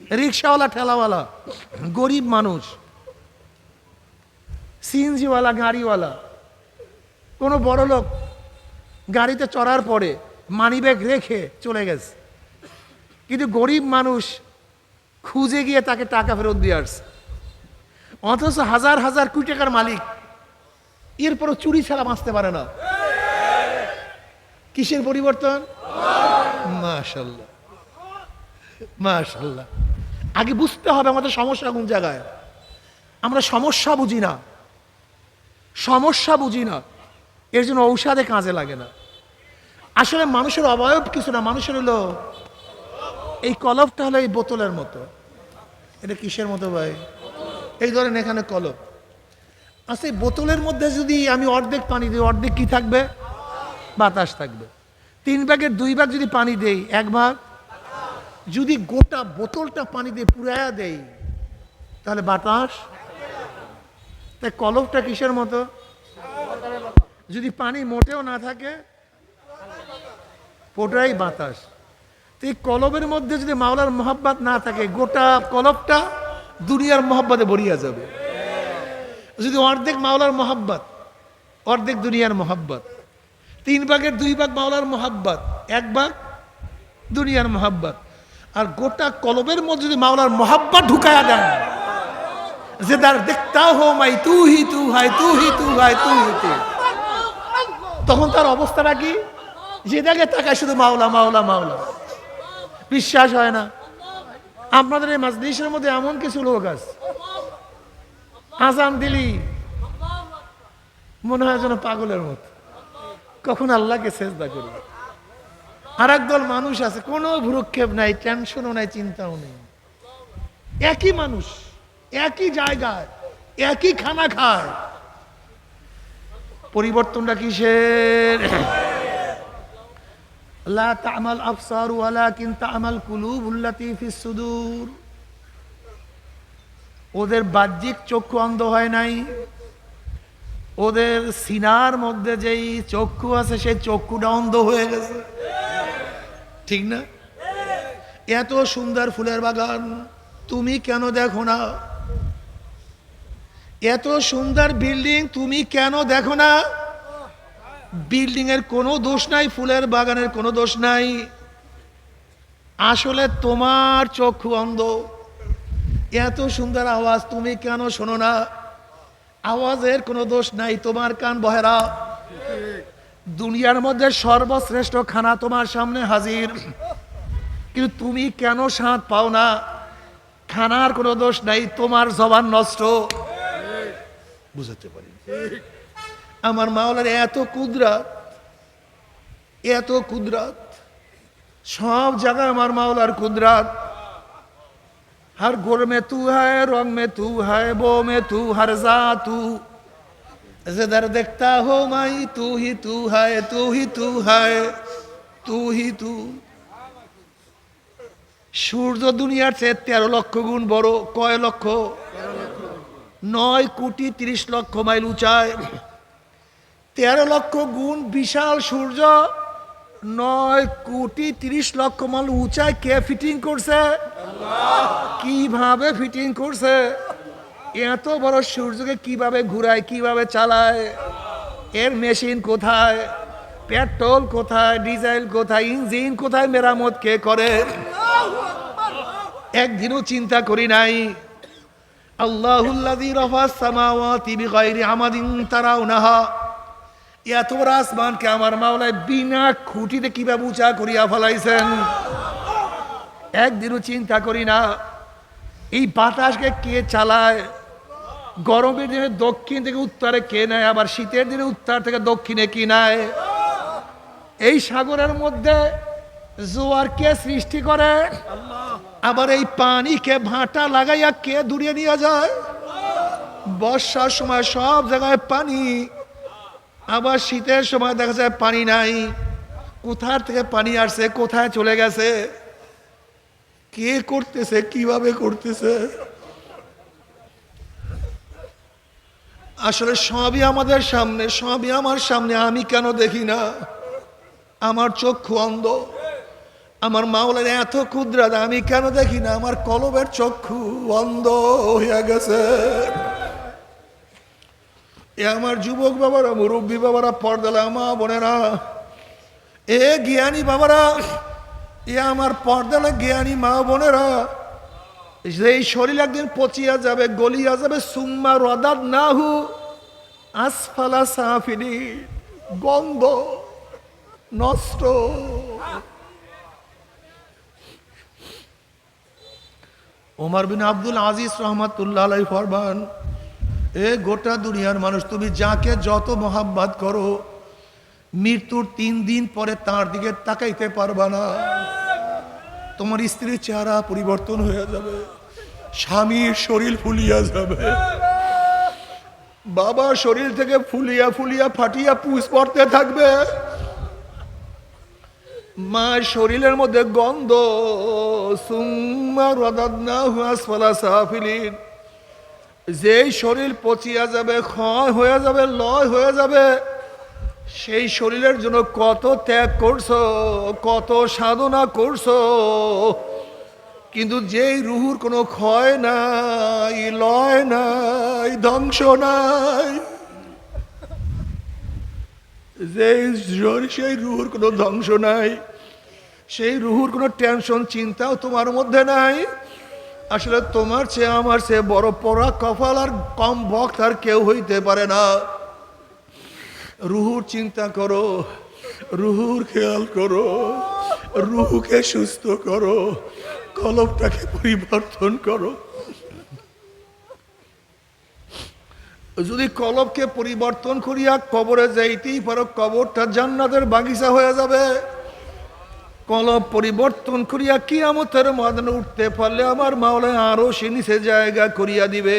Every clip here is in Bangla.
রিক্সাওয়ালা, ঠেলাওয়ালা, গরিব মানুষ, সিএনজিওয়ালা, গাড়িওয়ালা, কোনো বড় লোক গাড়িতে চড়ার পরে মানিব্যাগ রেখে চলে গেছে। কিন্তু গরিব মানুষ খুঁজে গিয়ে তাকে টাকা ফেরত দিয়ে আসছে। অথচ হাজার হাজার কোটি টাকার মালিক এরপরও চুরি ছাড়া বাঁচতে পারে না। কিসের পরিবর্তন? মাশাল্লাহ মাশাল্লাহ আগে বুঝতে হবে আমাদের সমস্যা কোন জায়গায়। আমরা সমস্যা বুঝি না। সমস্যা বুঝি না। এর জন্য ঔষধে কাজে লাগে না। আসলে মানুষের অবয়ব কিছু না, মানুষের হলো এই কলপটা হলো এই বোতলের মতো। এটা কিসের মতো ভাই? এই ধরেন এখানে কলপ। আচ্ছা এই বোতলের মধ্যে যদি আমি অর্ধেক পানি দিই, অর্ধেক কি থাকবে? বাতাস থাকবে। তিন ভাগের দুই ভাগ যদি পানি দেই, এক ভাগ যদি গোটা বোতলটা পানি দিয়ে পুরায়া দেই তাহলে বাতাস? তাই কলপটা কিসের মতো? যদি পানি মোটেও না থাকে ওটাই বাতাস। তো এই কলবের মধ্যে যদি মাওলার মহাব্বাত না থাকে, গোটা কলবটা দুনিয়ার মহাব্বাতে ভরিয়া যাবে। যদি অর্ধেক মাওলার মহাব্বাত, অর্ধেক দুনিয়ার মহাব্বাত, তিন ভাগের দুই ভাগ মাওলার মহাব্বাত, এক ভাগ দুনিয়ার মহাব্বাত। আর গোটা কলবের মধ্যে যদি মাওলার মহাব্বাত ঢুকায়া দেন, যে তার দেখতা হো মাই, তু হি তু হাই তু হি তু হাই তু হি তু। তখন তার অবস্থাটা কি? যেটাকে তাকায় শুধু মাওলা মাওলা মাওলা। বিশ্বাস হয় না। আপনাদের এই মাজলিসের মধ্যে এমন কিছু লোক আছে। আজান দিলি, মনে হয় যেন পাগলের মতো। কখন আল্লাহকে চেষ্টা করি আর একদল মানুষ আছে, কোনো ভ্রুক্ষেপ নাই টেনশনও নাই, চিন্তাও নেই। একই মানুষ, একই জায়গায়, একই খানা খায়। পরিবর্তনটা কিসের? লা তামাল আফসার উল্লাতি ফিস সুদূর। ওদের বাহ্যিক চক্ষু অন্ধ হয় নাই। ওদের সিনার মধ্যে যেই চক্ষু আছে, সেই চক্ষুটা অন্ধ হয়ে গেছে। ঠিক না? এত সুন্দর ফুলের বাগান তুমি কেন দেখো না? এত সুন্দর বিল্ডিং তুমি কেন দেখো না? বিল্ডিং এর কোনো দোষ নাই, ফুলের বাগানের কোনো দোষ নাই। আসলে তোমার চক্ষু অন্ধ। এত সুন্দর আওয়াজ তুমি কেন শোনো না? আওয়াজের কোনো দোষ নাই, তোমার কান বহেরা। দুনিয়ার মধ্যে সর্বশ্রেষ্ঠ খানা তোমার সামনে হাজির কিন্তু তুমি কেন স্বাদ পাও না খানার কোনো দোষ নাই তোমার জবান নষ্ট বুঝাতে পারি আমার মাওলার এত কুদরাত এত কুদরাত সব জায়গায় আমার মাওলার কুদরাত हर गुर में तू है रंग में तू है वो में तू हर जा तू जिधर देखता हो माई तू ही तू है तू ही तू है तू ही तू সূর্য দুনিয়ার চেয়ে তেরো লক্ষ গুণ বড় কয় লক্ষ নয় কোটি তিরিশ লক্ষ মাইল উঁচায় তেরো লক্ষ গুণ বিশাল সূর্য নয় কোটি তিরিশ লক্ষ মাইল উঁচায় কে ফিটিং করছে কিভাবে ফিটিং করছে এত বড় সূর্যকে কীভাবে ঘুরায়, কীভাবে চালায়? এর মেশিন কোথায়? পেট্রোল কোথায়? ডিজেল কোথায়? ইঞ্জিন কোথায় মেরামত কে করে? একদিনও চিন্তা করি নাই। আল্লাহুল্লাযী রাফাস সামাওয়াতি বিগাইরি আমাদিন তারাউনাহা। এত বড় আসমানকে আমার মাওলায় বিনা খুঁটিতে কীভাবে উঁচা করিয়া ফেলাইছেন? একদিনও চিন্তা করি না। এই বাতাসকে কে চালায়? গরমের দিনে দক্ষিণ থেকে উত্তরে কে নেয়? আবার শীতের দিনে উত্তর থেকে দক্ষিণে কি নেয়? এই সাগরের মধ্যে জোয়ার কে সৃষ্টি করে? আবার এই পানিকে ভাটা লাগাইয়া কে দূরিয়ে নিয়ে যায়? বর্ষার সময় সব জায়গায় পানি। আবার শীতের সময় দেখা যায় পানি নাই। কোথার থেকে পানি আসছে? কোথায় চলে গেছে? কে করতেছে? কীভাবে করতেছে? আসলে সবই আমাদের সামনে, সবই আমার সামনে, আমি কেন দেখি না? আমার চক্ষু অন্ধ। আমার মাওলার এত ক্ষুদ্রাত আমি কেন দেখি না? আমার কলবের চক্ষু অন্ধ হয়ে গেছে। এ আমার যুবক বাবারা, মুরব্বী বাবারা, পর্দালা, মা বোনেরা, এ জ্ঞানী বাবারা, এ আমার পর্দালা জ্ঞানী মা বোনেরা এই শরীর একদিন পচিয়া যাবে, গলিয়া যাবে, সুম্মা রদাদ নাহু আসফালা সাফিনি গন্ধ নষ্ট। ওমর বিন আব্দুল আজিজ রহমাতুল্লাহ আলাই ফরমান, এ গোটা দুনিয়ার মানুষ, তুমি যাকে যত মহাব্বাত করো, মৃত্যুর তিন দিন পরে তার দিকে তাকাইতে পারবা না। তোমার স্ত্রীর চেহারা পরিবর্তন হয়ে যাবে। স্বামীর শরীর ফুলিয়া যাবে। বাবা শরীর থেকে ফুলিয়া ফুলিয়া ফাটিয়া পুষ পড়তে থাকবে। মা শরীরের মধ্যে গন্ধ। যেই শরীর পচিয়া যাবে, ক্ষয় হয়ে যাবে, লয় হয়ে যাবে। সেই শরীরের জন্য কত ত্যাগ করছ, কত সাধনা করছ, কিন্তু যেই রুহুর কোনো ক্ষয় নাই, লয় নাই, ধ্বংস নাই, যেই সেই রুহুর কোনো ধ্বংস নাই, সেই রুহুর কোনো টেনশন, চিন্তাও তোমার মধ্যে নাই। আসলে তোমার চেয়ে আমার চেয়ে বড় পড়া কপাল আর কম ভক্ত আর কেউ হইতে পারে না। রুহুর চিন্তা করো, রুহুর খেয়াল করো, রুহুকে সুস্থ করো, কলবটাকে পরিবর্তন করো। যদি কলবকে পরিবর্তন করিয়া কবরে যাইতেই পারো, কবরটা জান্নাতের বাগিচা হয়ে যাবে। কলব পরিবর্তন করিয়া কি কিয়ামতের ময়দানে উঠতে পারলে আমার মাওলায় আরও সে নিচে জায়গা করিয়া দিবে।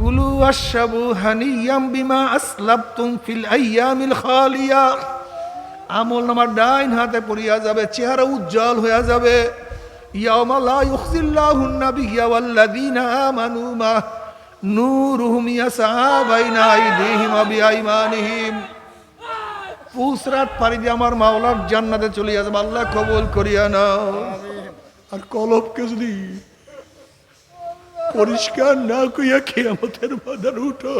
কুলু আশাবু হানিয়াম বিমা আসলাবতুম ফিল আইয়ামিল খালিয়া। আমল নামার ডাইন হাতে পড়িয়া যাবে, চেহারা উজ্জ্বল হইয়া যাবে। ইয়াউমা লা ইউখজিল্লাহুন নাবিয়্যা ওয়াল্লাযীনা আমানু মা নূরুহুম ইয়াসা বাইনা আইদিহিম ওয়া বিআইমানিহিম। ফুসরাত পাড়ি দি আমার মাওলার জান্নাতে চলে যাবে, আল্লাহ কবুল করিয়া নাও। আর কলবকে যদি পরিষ্কার না কইয়া কিয়ামতের মাদার উঠো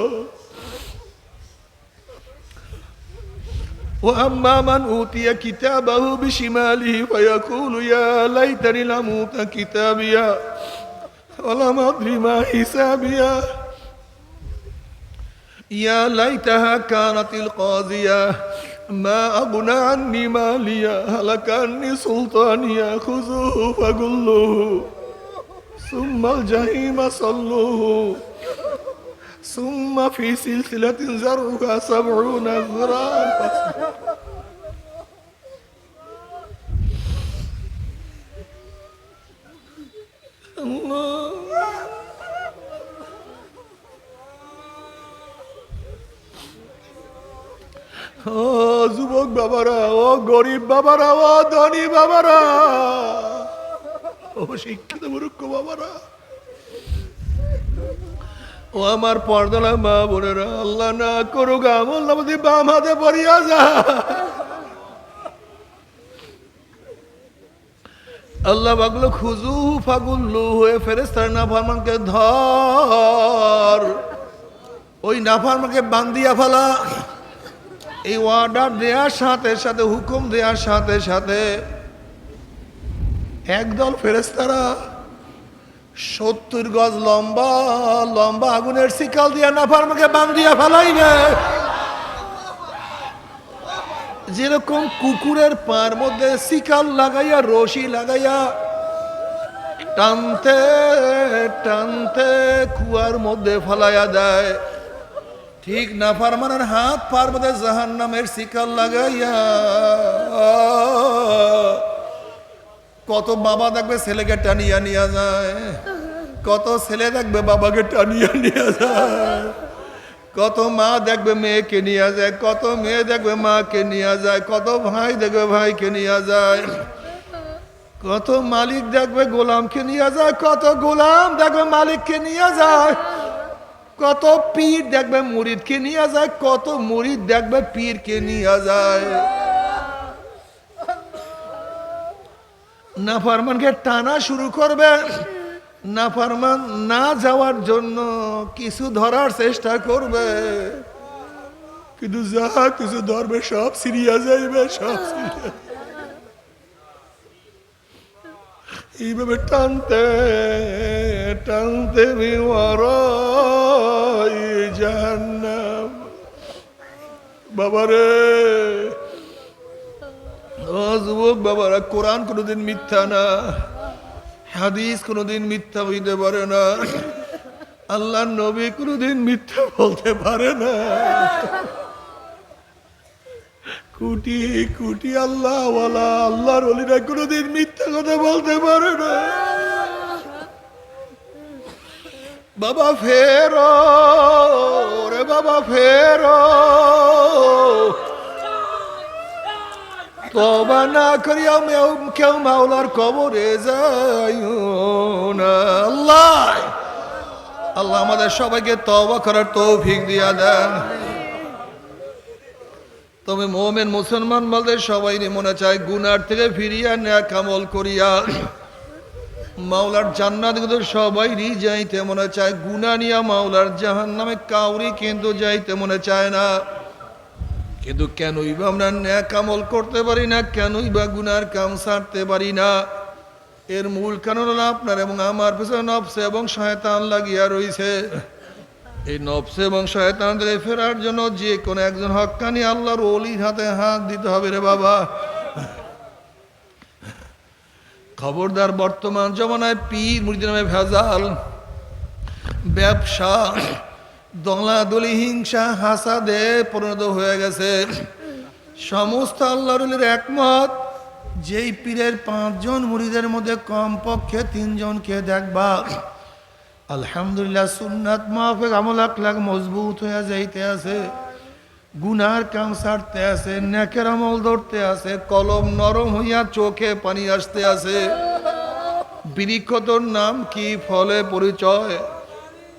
وأما من أوتي كتابه بشماله فيقول يا ليتني لم أوت كتابيا ولم أدر ما حسابيا يا ليتها كانت القاضية ما أغنى عني ماليا هلك عني سلطانيا خذوه فغلوه ثم الجحيم صلوه ثم في سلسلة زرعها سبعون ذراعا الله ও যুবক বাবারা ও গরিব বাবারা ও ধনী বাবারা ও শিক্ষিত মূর্খ বাবারা। ও আমার পর্দলা মা বোনেরা, আল্লাহ না করুক আমল আমাদের বাম হাতে পড়িয়া যা আল্লাহ বাগলো খুজু ফাগুল্লু হয়ে ফেরেস্তার নাফারমানকে ধর। ওই নাফারমানকে বান্দিয়া ফেলা। এই অর্ডার দেওয়ার সাথে সাথে, হুকুম দেওয়ার সাথে সাথে একদল ফেরেস্তারা সত্তর গজ লম্বা লম্বা আগুনের শিকাল দিয়া নাফার মুখে বান দিয়া ফেলাইবে যেরকম কুকুরের পার মধ্যে শিকাল লাগাইয়া, রশি লাগাইয়া টানতে টানতে কুয়ার মধ্যে ফেলাইয়া দেয়, ঠিক না ফারমানের হাত পার মধ্যে জাহান নামের শিকাল লাগাইয়া কত বাবা দেখবে ছেলেকে টানিয়া নিয়ে যায়। কত ছেলে দেখবে বাবাকে টানিয়ে নিয়ে যায়। কত মা দেখবে মেয়েকে নিয়ে যায়। কত মেয়ে দেখবে মাকে নিয়ে যায়। কত ভাই দেখবে ভাইকে নিয়ে যায়। কত মালিক দেখবে গোলামকে নিয়ে যায়। কত গোলাম দেখবে মালিককে নিয়ে যায়। কত পীর দেখবে মুরিদকে নিয়ে যায়। কত মুরিদ দেখবে পীরকে নিয়ে যায়। নাফারমানকে টানা শুরু করবে। নাফারমান না যাওয়ার জন্য কিছু ধরার চেষ্টা করবে। কিন্তু যা কিছু ধরবে, সব সিরিয়া যাইবে, সব এইভাবে টানতে টানতে জাহান্নাম। বাবারে যুবক বাবারা, কোরআন কোনোদিন মিথ্যা না, হাদিস কোনোদিন মিথ্যা হইতে পারে না আল্লাহ নবী কোনোদিন মিথ্যা বলতে পারে না। কুটি কুটি আল্লাহ আল্লাহর অলিরা কোনোদিন মিথ্যা কথা বলতে পারে না। বাবা ফেরো বাবা ফেরো তবা না করিয়া কেউ মাওলার কবরে যাই না। আল্লাহ! আল্লাহ আমাদের সবাইকে তবা করার তৌফিক দিয়া দেন। তবে মোমেন মুসলমান বলতে সবাই মনে চায়, গুনার থেকে ফিরিয়া নেয়া কামল করিয়া মাওলার জান্নাত কিন্তু সবাই যাইতে মনে চায়, গুনা নিয়া মাওলার জাহান নামে কাউরি কিন্তু যাইতে মনে চায় না। কিন্তু কেনই বা আমরা ন্যাক আমল করতে পারি না কেনই বা গুনার কাম সারতে পারি না। এর মূল কারণ হলো আপনার এবং আমার পেছনে নফসে এবং শয়তান লাগিয়া রয়েছে এই নফসে এবং শয়তান থেকে ফেরার জন্য যে কোনো একজন হক্কানি আল্লাহর অলির হাতে হাত দিতে হবে রে বাবা। খবরদার বর্তমান জমানায় পীর মুরিদ নামে ভেজাল। ব্যবসা দলাদলি হিংসা হাসাদে পরিণত হয়ে গেছে। সমস্ত আল্লাহর একমত, যেই পীরের পাঁচজন মুরিদের মধ্যে কমপক্ষে তিনজনকে দেখবা। আলহামদুলিল্লাহ সুন্নাত মাহফিক আমল আখলাক মজবুত হয়ে যাইতে আছে। গুনার কাম সারতে আছে, নেকের আমল ধরতে আছে, কলম নরম হইয়া চোখে পানি আসতে আছে। বৃক্ষতর নাম কি ফলে পরিচয়?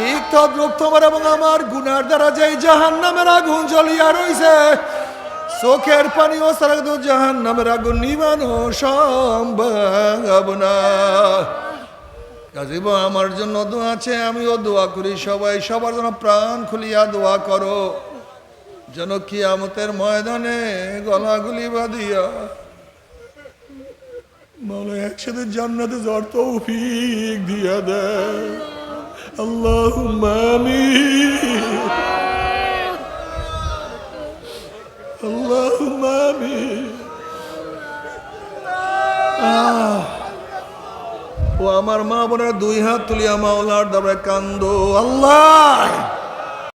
ঠিক তদ্রুপ তোমার এবং আমার গুনার দ্বারা যেই জাহান নামের আগুন জ্বলিয়া রইছে, চোখের পানি ও সারা জাহান নামের আগুন নিবানো সম্ভব না। কাজীব আমার জন্য দোয়া আছে, আমিও দোয়া করি সবাই, সবার জন্য প্রাণ খুলিয়া দোয়া করো। যেন কি কিয়ামতের ময়দানে গলাগুলি বাঁধিয়া মাওলা একসাথে জান্নাতে যাওয়ার তৌফিক দিয়া দেয়। আল্লাহ আমিন আহ। ও আমার মা বোনের দুই হাত তুলিয়া মাওলার দাবায় কান্দ। আল্লাহ!